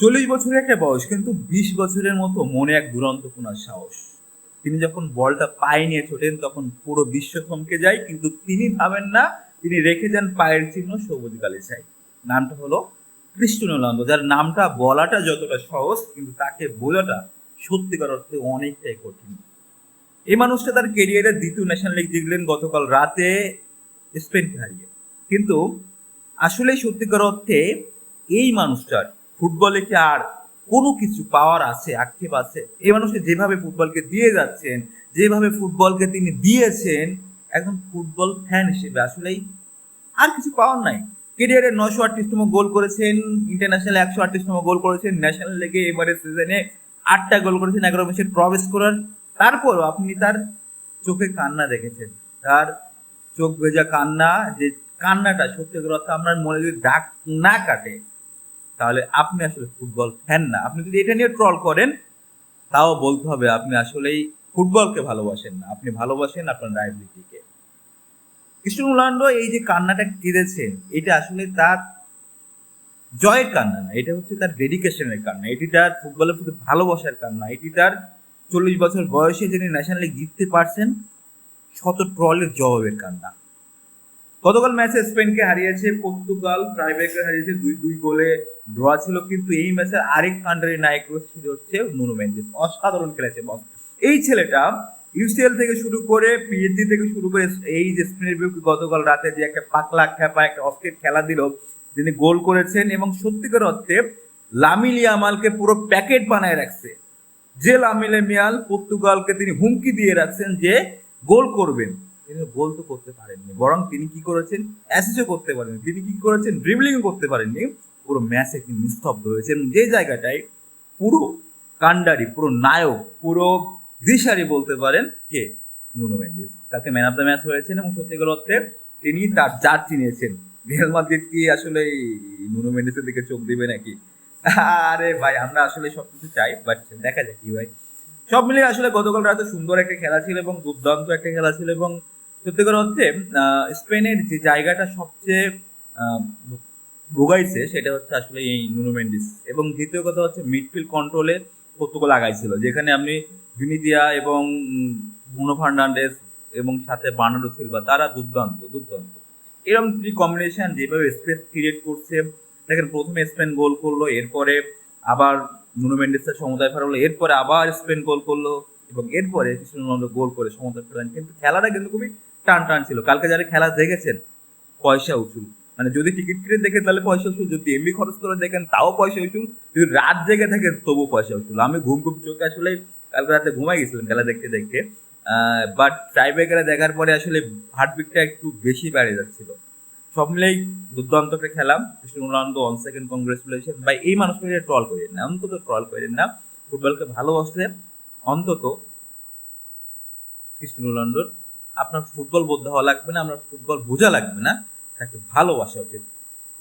চল্লিশ বছরের একটা বয়স, কিন্তু বিশ বছরের মতো মনে এক দুরন্ত দুরন্তপূর্ণ সাহস। তিনি যখন বলটা পায়ে নিয়ে ছোটেন তখন পুরো বিশ্ব থমকে যায়, কিন্তু তিনি ভাবেন না, তিনি রেখে যান পায়ের চিহ্ন সবুজ গালিচাই নামটা হলো কৃষ্ণ নন্দ যার নামটা বলাটা যতটা সহজ, কিন্তু তাকে বোঝাটা সত্যিকার অর্থে অনেকটাই কঠিন। এই মানুষটা তার কেরিয়ারের দ্বিতীয় ন্যাশনাল লিগ জিতলেন গতকাল রাতে স্পেনকে হারিয়ে। কিন্তু আসলে সত্যিকার অর্থে এই মানুষটার ফুটবলে কি আর কোনো কিছু পাওয়ার আছে, আক্ষেপ আছে? এই মানুষকে যেভাবে ফুটবলকে দিয়ে যাচ্ছেন, যেভাবে ফুটবলকে তিনি দিয়েছেন এখন ফুটবল ফ্যান হিসেবে আসলেই আর কিছু পাওয়ার নাই। কেরিয়ারে নশো আটত্রিশতম গোল করেছেন ইন্টারন্যাশনাল একশো আটত্রিশতম গোল করেছেন ন্যাশনাল লিগে এবারে সিজনে আটটা গোল করেছেন, এগারো ম্যাচে প্রবেশ করার তারপরও আপনি তার চোখে কান্না দেখেছেন। তার চোখ ভেজা কান্না, যে কান্নাটা সত্যি অর্থে আপনার মনে যদি দাগ না কাটে তাহলে আপনি আসলে ফুটবল ফ্যান না। আপনি যদি এটা নিয়ে ট্রল করেন, তাও বলতে হবে আপনি আসলেই ফুটবলকে ভালোবাসেন না। আপনি ভালোবাসেন আপনার রাইভলিটিকে কৃষ্ণ রোনাল্ডো এই যে কান্নাটা কেঁদেছেন এটা আসলে তার জয়ের কান্না না। এটা হচ্ছে তার ডেডিকেশনের কান্না। এটি তার ফুটবলের প্রতি ভালোবাসার কান্না। এটি তার চল্লিশ বছর বয়সে যিনি ন্যাশনাল লিগ জিততে পারছেন, শত ট্রলের জবাবের কান্না। গতকাল ম্যাচে স্পেনকে হারিয়েছে পর্তুগাল ট্রাইব্রেকার হারিয়েছে দুই দুই গোলে ড্র ছিল, কিন্তু এই ম্যাচের আরেক কান্ট্রির নায়ক ছিল হচ্ছে নুনো মেন্ডিস। অসাধারণ খেলেছে বস এই ছেলেটা ইউসিএল থেকে শুরু করে পিএইচডি থেকে শুরু করে এই যে স্পেনের বিপক্ষে গতকাল রাতে যে একটা পাকলা খেপা, একটা অস্ট্রেট খেলা দিল, তিনি গোল করেছেন এবং সত্যিকার অর্থে লামিলি আমালকে পুরো প্যাকেট বানায় রাখছে। যে লামিলে মিয়াল পর্তুগালকে তিনি হুমকি দিয়ে রাখছেন যে গোল করবেন। তিনি গোল তো করতে পারেননি, বরং তিনি কি করেছেন? অ্যাসিসও করতে পারেননি। তিনি কি করেছেন? ড্রিবলিংও করতে পারেননি। পুরো ম্যাচে তিনি নিস্তব্ধ হয়েছেন। যে জায়গাটায় পুরো কান্ডারি পুরো নায়ক, পুরো দিশারি বলতে পারেন কে? নুনো মেন্ডিস। তাকে ম্যান অফ দ্য ম্যাচ হয়েছেন এবং সত্যিকার অর্থে তিনি তার জাত চিনিয়েছেন রিয়াল মাদ্রিদ কি আসলে নুনো মেন্ডিসের দিকে চোখ দিবে নাকি? আরে ভাই, আমরা আসলে সবকিছু চাই বাট দেখা যাক কি ভাই সব মিলিয়ে আসলে গতকাল রাতে সুন্দর একটা খেলা ছিল এবং দুর্দান্ত একটা খেলা ছিল এবং সত্যিকার অর্থে আহ, স্পেনের যে জায়গাটা সবচেয়ে ভোগাইছে সেটা হচ্ছে আসলে এই নুনো মেন্ডিস। এবং দ্বিতীয় কথা হচ্ছে মিডফিল্ড কন্ট্রোলে পর্তুগাল লাগাইছিল যেখানে আপনি ভিনিদিয়া এবং বুনো ফার্নান্ডেস এবং সাথে বার্নার্ডো সিলভা তারা দুর্দান্ত দুর্দান্ত। এরকম থ্রি কম্বিনেশন যেভাবে স্পেস ক্রিয়েট করছে দেখেন প্রথমে স্পেন গোল করল এরপরে আবার নুনো মেন্ডেসের সমুদায় ফেরালো এরপরে আবার স্পেন গোল করল এবং এরপরে কৃষ্ণ রোনাল্ডো গোল করে সমুদায় ফেরালেন কিন্তু খেলাটা কিন্তু খুবই টান টান ছিল। কালকে যারা খেলা দেখেছেন, পয়সা উসুল। মানে যদি টিকিট কিনে দেখেন, তাহলে পয়সা উসুল। যদি এমবি খরচ করে দেখেন, তাও পয়সা উসুল। যদি রাত জেগে থাকেন, তবুও পয়সা উসুল। আমি ঘুম ঘুম চোখে আসলে কালকে রাতে ঘুমাই গেছিলাম খেলা দেখতে দেখতে। বাট ট্রাইব্রেকারে দেখার পরে আসলে হার্টবিটটা একটু বেশি বেড়ে যাচ্ছিল। সব মিলেই দুর্দান্ত একটা খেলা। Cristiano Ronaldo on second congratulation বা এই মানুষটাকে ট্রল করেন না, অন্তত ট্রল করেন না। ফুটবলকে ভালোবাসলে অন্তত কৃষ্ণ রোনাল্ডোর আপনার ফুটবল বোঝা হওয়া লাগবে না, আপনার ফুটবল বোঝা লাগবে না, তাকে ভালোবাসা উচিত।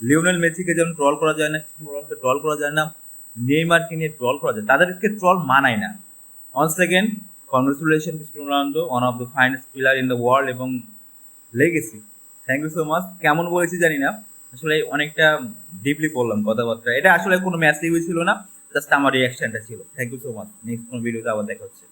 লিওনেল মেসিকে যেমন ট্রল করা যায় না কৃষ্ণ রোনাল্ডোকে ট্রল করা যায় না, নেইমারকে নিয়ে ট্রল করা যায় তাদেরকে ট্রল মানায় না। On second congratulation Cristiano Ronaldo one of the finest player in the world এবং legacy thank you so much কেমন বলেছি জানি না, আসলে অনেকটা ডিপলি বললাম কথাবার্তা। এটা আসলে কোনো ম্যাচ রিভিউ ছিল না। জাস্ট আমার রিয়াকশনটা ছিল। Thank you so much next কোনো ভিডিওতে আবার দেখা হচ্ছে।